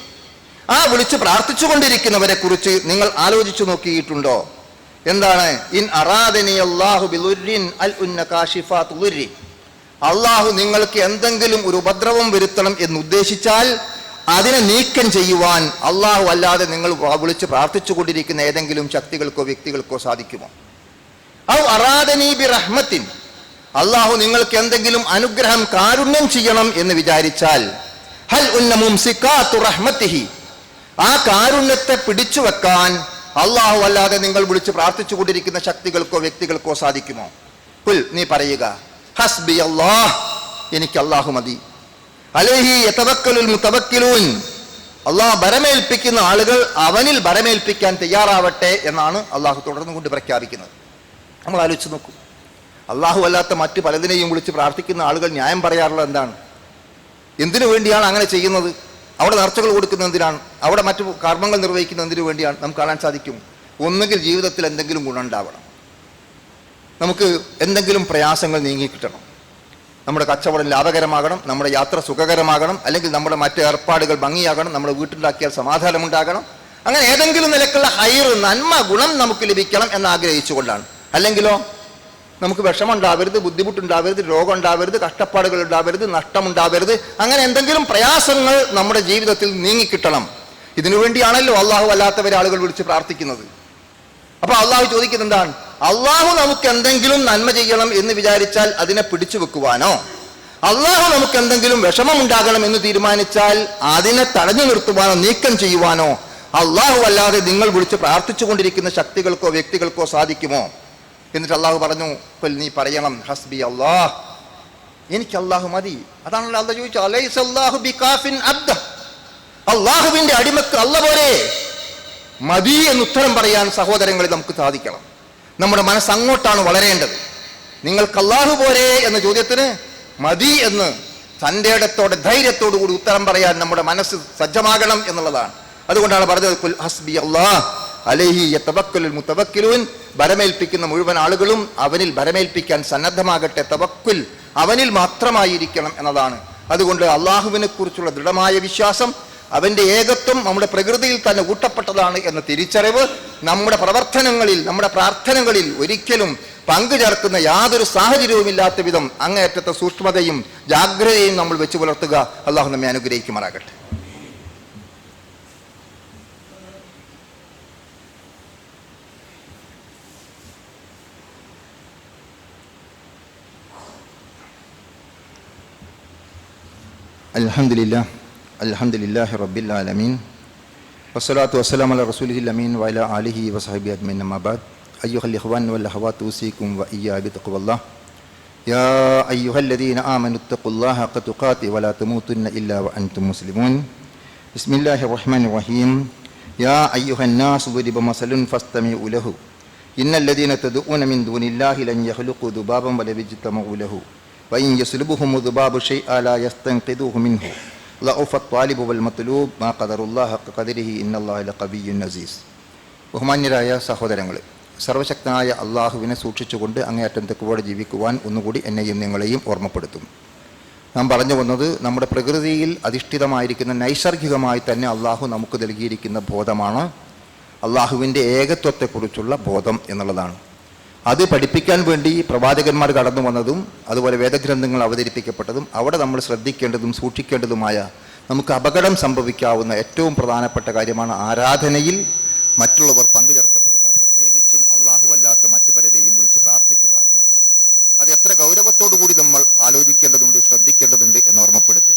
ആ വിളിച്ച് പ്രാർത്ഥിച്ചുകൊണ്ടിരിക്കുന്നവരെ കുറിച്ച് നിങ്ങൾ ആലോചിച്ചു നോക്കിയിട്ടുണ്ടോ? എന്താണ്? ഇൻ അള്ളാഹു ബിലുരിൻ അൽ ഉന്ന. അള്ളാഹു നിങ്ങൾക്ക് എന്തെങ്കിലും ഒരു ഉപദ്രവം വരുത്തണം എന്ന് ഉദ്ദേശിച്ചാൽ അതിനെ നീക്കം ചെയ്യുവാൻ അള്ളാഹു അല്ലാതെ നിങ്ങൾ വിളിച്ച് പ്രാർത്ഥിച്ചുകൊണ്ടിരിക്കുന്ന ഏതെങ്കിലും ശക്തികൾക്കോ വ്യക്തികൾക്കോ സാധിക്കുമോ? ഔ റഹ്മത്തിൻ അള്ളാഹു നിങ്ങൾക്ക് എന്തെങ്കിലും അനുഗ്രഹം കാരുണ്യം ചെയ്യണം എന്ന് വിചാരിച്ചാൽ ഹൽ റഹ്മത്തിഹി. ആ കാരുണ്യത്തെ പിടിച്ചു വെക്കാൻ അള്ളാഹു അല്ലാതെ നിങ്ങൾ വിളിച്ച് പ്രാർത്ഥിച്ചു കൊണ്ടിരിക്കുന്ന ശക്തികൾക്കോ വ്യക്തികൾക്കോ സാധിക്കുമോ? പുൽ നീ പറയുക ഹസ്ബി അള്ളാഹ് എനിക്ക് അള്ളാഹു മതി. അലേഹി യതവക്കലുൽ മുതവക്കിലൂൻ. അള്ളാഹ് ബരമേൽപ്പിക്കുന്ന ആളുകൾ അവനിൽ ബരമേൽപ്പിക്കാൻ തയ്യാറാവട്ടെ എന്നാണ് അള്ളാഹു തുടർന്നുകൊണ്ട് പ്രഖ്യാപിക്കുന്നത്. നമ്മൾ ആലോചിച്ച് നോക്കും. അള്ളാഹു അല്ലാത്ത മറ്റ് പലതിനെയും വിളിച്ച് പ്രാർത്ഥിക്കുന്ന ആളുകൾ ന്യായം പറയാറുള്ളത് എന്താണ്? എന്തിനു വേണ്ടിയാണ് അങ്ങനെ ചെയ്യുന്നത്? അവിടെ നേർച്ചകൾ കൊടുക്കുന്ന എന്തിനാണ്? അവിടെ മറ്റു കർമ്മങ്ങൾ നിർവഹിക്കുന്ന എന്തിനു വേണ്ടിയാണ്? നമുക്ക് കാണാൻ സാധിക്കും. ഒന്നുകിൽ ജീവിതത്തിൽ എന്തെങ്കിലും ഗുണമുണ്ടാവണം നമുക്ക് എന്തെങ്കിലും പ്രയാസങ്ങൾ നീങ്ങിക്കിട്ടണം നമ്മുടെ കച്ചവടം ലാഭകരമാകണം നമ്മുടെ യാത്ര സുഖകരമാകണം അല്ലെങ്കിൽ നമ്മുടെ മറ്റ് ഏർപ്പാടുകൾ ഭംഗിയാകണം നമ്മുടെ വീട്ടിലാക്കിയാൽ സമാധാനമുണ്ടാകണം. അങ്ങനെ ഏതെങ്കിലും നിലക്കുള്ള ഹൈർ നന്മ ഗുണം നമുക്ക് ലഭിക്കണം എന്ന് ആഗ്രഹിച്ചുകൊണ്ടാണ്. അല്ലെങ്കിലോ നമുക്ക് വിഷമുണ്ടാവരുത് ബുദ്ധിമുട്ടുണ്ടാവരുത് രോഗം ഉണ്ടാവരുത് കഷ്ടപ്പാടുകൾ ഉണ്ടാവരുത് നഷ്ടമുണ്ടാവരുത് അങ്ങനെ എന്തെങ്കിലും പ്രയാസങ്ങൾ നമ്മുടെ ജീവിതത്തിൽ നീങ്ങിക്കിട്ടണം. ഇതിനു വേണ്ടിയാണല്ലോ അള്ളാഹു അല്ലാത്തവരെ ആളുകൾ വിളിച്ച് പ്രാർത്ഥിക്കുന്നത്. അപ്പൊ അള്ളാഹു ചോദിക്കുന്നത് എന്താണ്? അള്ളാഹു നമുക്ക് എന്തെങ്കിലും നന്മ ചെയ്യണം എന്ന് വിചാരിച്ചാൽ അതിനെ പിടിച്ചു വെക്കുവാനോ? അള്ളാഹു നമുക്ക് എന്തെങ്കിലും വിഷമം ഉണ്ടാകണം എന്ന് തീരുമാനിച്ചാൽ അതിനെ തടഞ്ഞു നിർത്തുവാനോ നീക്കം ചെയ്യുവാനോ? അള്ളാഹു അല്ലാതെ നിങ്ങൾ വിളിച്ച് പ്രാർത്ഥിച്ചു കൊണ്ടിരിക്കുന്ന ശക്തികൾക്കോ വ്യക്തികൾക്കോ സാധിക്കുമോ? എന്നിട്ട് അള്ളാഹു പറഞ്ഞു "ഖുൽ നീ പറയണം ഹസ്ബി അള്ളാഹ് എനിക്ക് അള്ളാഹു മതി. അതാണല്ലോ അല്ല ചോദിച്ചു അലൈസ് അള്ളാഹു ബികാഫിൻ അബ്ദ. അള്ളാഹുവിന്റെ അടിമക്ക് അല്ല പോലെ മതി എന്ന് ഉത്തരം പറയാൻ സഹോദരങ്ങളിൽ നമുക്ക് സാധിക്കണം. നമ്മുടെ മനസ്സ് അങ്ങോട്ടാണ് വളരേണ്ടത്. നിങ്ങൾക്ക് അള്ളാഹു പോരെ എന്ന ചോദ്യത്തിന് മതി എന്ന് തന്റെ ഇടത്തോടെ ധൈര്യത്തോടു കൂടി ഉത്തരം പറയാൻ നമ്മുടെ മനസ്സ് സജ്ജമാകണം എന്നുള്ളതാണ്. അതുകൊണ്ടാണ് പറഞ്ഞത് "ഖുൽ ഹസ്ബി അല്ലാഹ്. അലൈഹി യതവക്കലുൽ മുതവക്കിലൂൻ ഭരമേൽപ്പിക്കുന്ന മുഴുവൻ ആളുകളും അവനിൽ ഭരമേൽപ്പിക്കാൻ സന്നദ്ധമാകട്ടെ തവക്കുൽ അവനിൽ മാത്രമായിരിക്കണം എന്നതാണ്. അതുകൊണ്ട് അള്ളാഹുവിനെ കുറിച്ചുള്ള ദൃഢമായ വിശ്വാസം അവന്റെ ഏകത്വം നമ്മുടെ പ്രകൃതിയിൽ തന്നെ ഊട്ടപ്പെട്ടതാണ് എന്ന തിരിച്ചറിവ് നമ്മുടെ പ്രവർത്തനങ്ങളിൽ നമ്മുടെ പ്രാർത്ഥനകളിൽ ഒരിക്കലും പങ്കു ചേർക്കുന്ന യാതൊരു സാഹചര്യവുമില്ലാത്ത വിധം അങ്ങേയറ്റത്തെ സൂക്ഷ്മതയും ജാഗ്രതയും നമ്മൾ വെച്ചു പുലർത്തുക. അള്ളാഹു നമ്മെ അനുഗ്രഹിക്കുമാറാകട്ടെ. الحمد لله الحمد لله رب العالمين والصلاة والسلام على رسوله الأمين وعلى آله وصحبه أجمعين أما بعد أيها الإخوان والأخوات أوصيكم وإياي بتقوى الله يا أيها الذين آمنوا اتقوا الله حق تقاته ولا تموتن إلا وأنتم مسلمون بسم الله الرحمن الرحيم يا أيها الناس ضرب مثل فاستمعوا له إن الذين تدعون من دون الله لن يخلقوا ذبابا ولو اجتمعوا له وإن يسلبهم الذباب شيئا لا يستنقذوه منه ضعف الطالب والمطلوب ما قدر الله حق قدره إن الله لقوي عزيز ബഹുമാന്യരായ സഹോദരങ്ങളെ സർവശക്തനായ അള്ളാഹുവിനെ സൂക്ഷിച്ചുകൊണ്ട് അങ്ങേയറ്റം തെക്കുപോടെ ജീവിക്കുവാൻ ഒന്നുകൂടി എന്നെയും നിങ്ങളെയും ഓർമ്മപ്പെടുത്തും നാം പറഞ്ഞു വന്നത് നമ്മുടെ പ്രകൃതിയിൽ അധിഷ്ഠിതമായിരിക്കുന്ന നൈസർഗികമായി തന്നെ അള്ളാഹു നമുക്ക് നൽകിയിരിക്കുന്ന ബോധമാണ് അള്ളാഹുവിൻ്റെ ഏകത്വത്തെക്കുറിച്ചുള്ള ബോധം എന്നുള്ളതാണ് അത് പഠിപ്പിക്കാൻ വേണ്ടി പ്രവാചകന്മാർ കടന്നു വന്നതും അതുപോലെ വേദഗ്രന്ഥങ്ങൾ അവതരിപ്പിക്കപ്പെട്ടതും അവിടെ നമ്മൾ ശ്രദ്ധിക്കേണ്ടതും സൂക്ഷിക്കേണ്ടതുമായ നമുക്ക് അപകടം സംഭവിക്കാവുന്ന ഏറ്റവും പ്രധാനപ്പെട്ട കാര്യമാണ് ആരാധനയിൽ മറ്റുള്ളവർ പങ്കുചേർക്കപ്പെടുക. പ്രത്യേകിച്ചും അള്ളാഹു അല്ലാത്ത മറ്റു പലരെയും വിളിച്ച് പ്രാർത്ഥിക്കുക എന്നുള്ളത്. അത് എത്ര ഗൗരവത്തോടു കൂടി നമ്മൾ ആലോചിക്കേണ്ടതുണ്ട് ശ്രദ്ധിക്കേണ്ടതുണ്ട് എന്ന് ഓർമ്മപ്പെടുത്തി.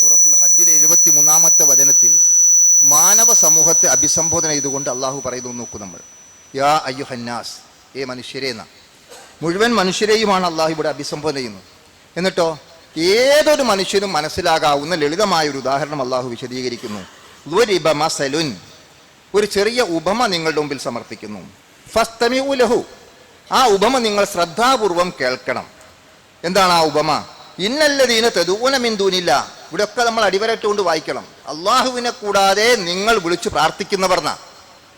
സൂറത്തുൽ ഹജ്ജിലെ എഴുപത്തി മൂന്നാമത്തെ വചനത്തിൽ മാനവ സമൂഹത്തെ അഭിസംബോധന ചെയ്തുകൊണ്ട് അള്ളാഹു പറയുന്നു നോക്കൂ നമ്മൾ. യാ അയ്യുഹന്നാസ് ഏ മനുഷ്യരെ എന്ന. മുഴുവൻ മനുഷ്യരെയുമാണ് അള്ളാഹു ഇവിടെ അഭിസംബോധന ചെയ്യുന്നത് എന്നിട്ടോ ഏതൊരു മനുഷ്യനും മനസ്സിലാകാവുന്ന ലളിതമായ ഒരു ഉദാഹരണം അള്ളാഹു വിശദീകരിക്കുന്നു. മസലുൻ. ഒരു ചെറിയ ഉപമ നിങ്ങളുടെ മുമ്പിൽ സമർപ്പിക്കുന്നു. ഫസ്തമിഉ ലഹു. ആ ഉപമ നിങ്ങൾ ശ്രദ്ധാപൂർവം കേൾക്കണം. എന്താണ് ആ ഉപമ? ഇന്നല്ലതീന മിന്തൂനില്ല ഇവിടെയൊക്കെ നമ്മൾ അടിവരട്ടുകൊണ്ട് വായിക്കണം. അള്ളാഹുവിനെ കൂടാതെ നിങ്ങൾ വിളിച്ചു പ്രാർത്ഥിക്കുന്നവർന്ന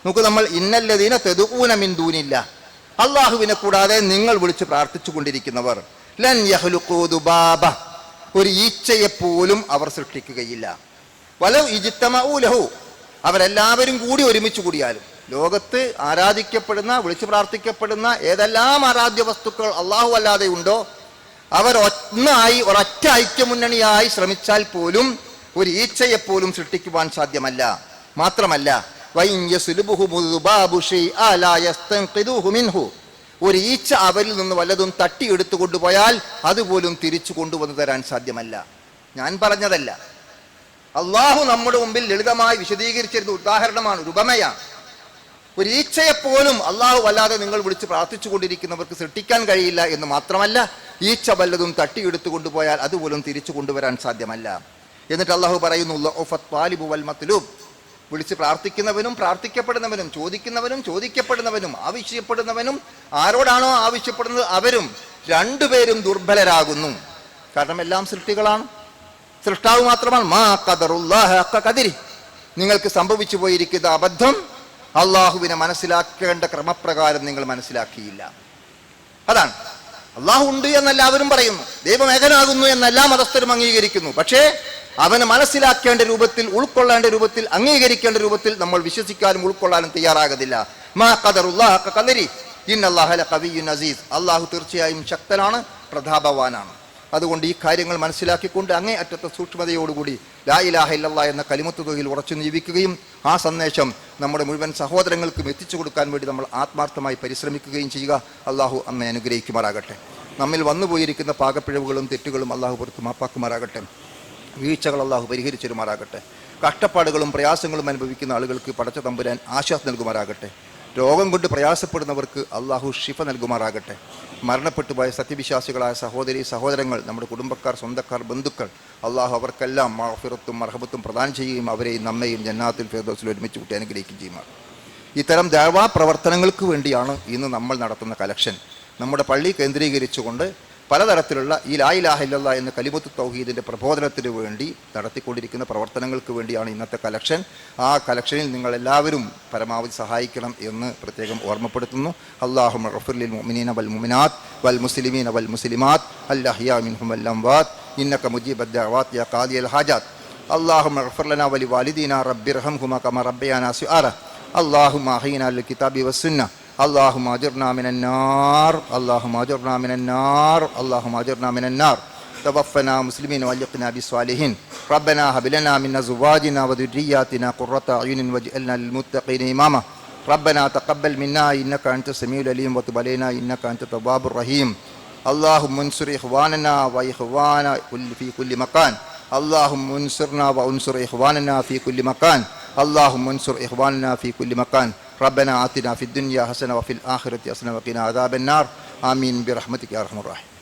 നോക്കൂ നമ്മൾ ഇന്നല്ലതീന തെതുഊന മിന്തൂനില്ല അള്ളാഹുവിനെ കൂടാതെ നിങ്ങൾ വിളിച്ച് പ്രാർത്ഥിച്ചു കൊണ്ടിരിക്കുന്നവർ ലൻ യഹ്ലുഖൂ ദുബാബ. ഒരു ഈച്ചയെ പോലും അവർ സൃഷ്ടിക്കുകയില്ല. വലവ് ഇജിത്തമൂലഹു അവരെല്ലാവരും കൂടി ഒരുമിച്ച് കൂടിയാലും ലോകത്ത് ആരാധിക്കപ്പെടുന്ന വിളിച്ചു പ്രാർത്ഥിക്കപ്പെടുന്ന ഏതെല്ലാം ആരാധ്യ വസ്തുക്കൾ അള്ളാഹു അല്ലാതെ ഉണ്ടോ അവർ ഒന്നായി ഒരൊറ്റ ഐക്യമുന്നണിയായി ശ്രമിച്ചാൽ പോലും ഒരു ഈച്ചയെപ്പോലും സൃഷ്ടിക്കുവാൻ സാധ്യമല്ല. മാത്രമല്ല ഒരു ഈച്ച അവരിൽ നിന്ന് വല്ലതും തട്ടിയെടുത്തു കൊണ്ടുപോയാൽ അതുപോലും തിരിച്ചു കൊണ്ടുവന്നു തരാൻ സാധ്യമല്ല. ഞാൻ പറഞ്ഞതല്ല. അള്ളാഹു നമ്മുടെ മുമ്പിൽ ലളിതമായി വിശദീകരിച്ചിരുന്ന ഉദാഹരണമാണ് ഒരു ഉപമയാണ് ഒരു ഈച്ചയെപ്പോലും അള്ളാഹു വല്ലാതെ നിങ്ങൾ വിളിച്ച് പ്രാർത്ഥിച്ചു കൊണ്ടിരിക്കുന്നവർക്ക് സൃഷ്ടിക്കാൻ കഴിയില്ല എന്ന് മാത്രമല്ല ഈച്ച വല്ലതും തട്ടിയെടുത്തു കൊണ്ടുപോയാൽ അതുപോലും തിരിച്ചു കൊണ്ടുവരാൻ സാധ്യമല്ല. എന്നിട്ട് അള്ളാഹു പറയുന്നു വിളിച്ച് പ്രാർത്ഥിക്കുന്നവനും പ്രാർത്ഥിക്കപ്പെടുന്നവനും ചോദിക്കുന്നവനും ചോദിക്കപ്പെടുന്നവനും ആവശ്യപ്പെടുന്നവനും ആരോടാണോ ആവശ്യപ്പെടുന്നത് അവരും രണ്ടുപേരും ദുർബലരാകുന്നു. കാരണം എല്ലാം സൃഷ്ടികളാണ്. സൃഷ്ടാവ് മാത്രമാണ്. മാ ഹഖ നിങ്ങൾക്ക് സംഭവിച്ചു പോയിരിക്കുന്ന അബദ്ധം അള്ളാഹുവിനെ മനസ്സിലാക്കേണ്ട ക്രമപ്രകാരം നിങ്ങൾ മനസ്സിലാക്കിയില്ല. അതാണ്. അള്ളാഹു ഉണ്ട് എന്നെല്ലാവരും പറയുന്നു. ദൈവം ഏകനാകുന്നു എന്നെല്ലാ മതസ്ഥരും അംഗീകരിക്കുന്നു. പക്ഷേ അവന് മനസ്സിലാക്കേണ്ട രൂപത്തിൽ ഉൾക്കൊള്ളേണ്ട രൂപത്തിൽ അംഗീകരിക്കേണ്ട രൂപത്തിൽ നമ്മൾ വിശ്വസിക്കാനും ഉൾക്കൊള്ളാനും തയ്യാറാകുന്നില്ല മാ ഖദറുല്ലാഹ അസീസ്. അള്ളാഹു തീർച്ചയായും ശക്തനാണ് പ്രതാപവാനാണ്. അതുകൊണ്ട് ഈ കാര്യങ്ങൾ മനസ്സിലാക്കിക്കൊണ്ട് അങ്ങേ അറ്റത്തെ സൂക്ഷ്മതയോടുകൂടി ലാ ഇലാഹ ഇല്ലല്ലാ എന്ന കലിമത്ത് തുകയിൽ ഉറച്ചു ജീവിക്കുകയും ആ സന്ദേശം നമ്മുടെ മുഴുവൻ സഹോദരങ്ങൾക്കും എത്തിച്ചു കൊടുക്കാൻ വേണ്ടി നമ്മൾ ആത്മാർത്ഥമായി പരിശ്രമിക്കുകയും ചെയ്യുക. അള്ളാഹു അമ്മയെ അനുഗ്രഹിക്കുമാറാകട്ടെ. നമ്മിൽ വന്നുപോയിരിക്കുന്ന പാകപ്പിഴവുകളും തെറ്റുകളും അള്ളാഹു പുറത്ത് മാപ്പാക്കുമാറാകട്ടെ. വീഴ്ചകൾ അള്ളാഹു പരിഹരിച്ചുമാറാകട്ടെ കഷ്ടപ്പാടുകളും പ്രയാസങ്ങളും അനുഭവിക്കുന്ന ആളുകൾക്ക് പടച്ച തമ്പുരാൻ ആശ്വാസം നൽകുമാറാകട്ടെ. രോഗം കൊണ്ട് പ്രയാസപ്പെടുന്നവർക്ക് അള്ളാഹു ഷിഫ നൽകുമാറാകട്ടെ. മരണപ്പെട്ടു പോയ സത്യവിശ്വാസികളായ സഹോദരി സഹോദരങ്ങൾ നമ്മുടെ കുടുംബക്കാർ സ്വന്തക്കാർ ബന്ധുക്കൾ അള്ളാഹു അവർക്കെല്ലാം മഹഫിറത്തും മർഹബത്തും പ്രദാനം ചെയ്യുകയും അവരെയും നമ്മയും ജന്നാത്തിൽ ഫെർദോസിൽ ഒരുമിച്ച് കൂട്ടി അനുഗ്രഹിക്കുകയും ചെയ്യുമാർ. ഇത്തരം ദേവാ പ്രവർത്തനങ്ങൾക്ക് വേണ്ടിയാണ് ഇന്ന് നമ്മൾ നടത്തുന്ന കലക്ഷൻ നമ്മുടെ പള്ളി കേന്ദ്രീകരിച്ചുകൊണ്ട് പലതരത്തിലുള്ള ഈ ലായിലാഹില്ല എന്ന കലിമുത്ത് തൗഹീദിൻ്റെ പ്രബോധനത്തിന് വേണ്ടി നടത്തിക്കൊണ്ടിരിക്കുന്ന പ്രവർത്തനങ്ങൾക്ക് വേണ്ടിയാണ് ഇന്നത്തെ കലക്ഷൻ ആ കലക്ഷനിൽ നിങ്ങൾ എല്ലാവരും പരമാവധി സഹായിക്കണം എന്ന് പ്രത്യേകം ഓർമ്മപ്പെടുത്തുന്നു അള്ളാഹു റഫുലിൽ മുമിനീന വൽ മുമിനാത്ത് വൽ മുസ്ലിമീന വൽ മുസ്ലിമാത്ത് അല്ലഹിയ മിൻഹും വൽ അംവാത്ത് ഇന്നക മുജീബ് ദഅവാത്ത് യാ ഖാദി അൽ ഹാജാത്ത് اللهم اغفر لنا ولوالدينا رب ارحمهما كما ربيانا صغارا اللهم احينا للكتاب والسنه اللهم اجرنا من النار اللهم اجرنا من النار اللهم اجرنا من النار. توفنا مسلمين وألقنا بالصالحين. ربنا هب لنا من أزواجنا وذرياتنا قرة أعين واجعلنا للمتقين إماما. ربنا تقبل منا إنك أنت السميع العليم وتب علينا إنك أنت التواب الرحيم. اللهم انصر إخواننا واخوانا كل في كل مكان. اللهم انصرنا وانصر إخواننا في كل مكان. اللهم انصر إخواننا في كل مكان. ربنا آتنا في الدنيا حسنة وفي الآخرة حسنة وقنا عذاب النار. آمين. برحمتك يا أرحم الراحمين.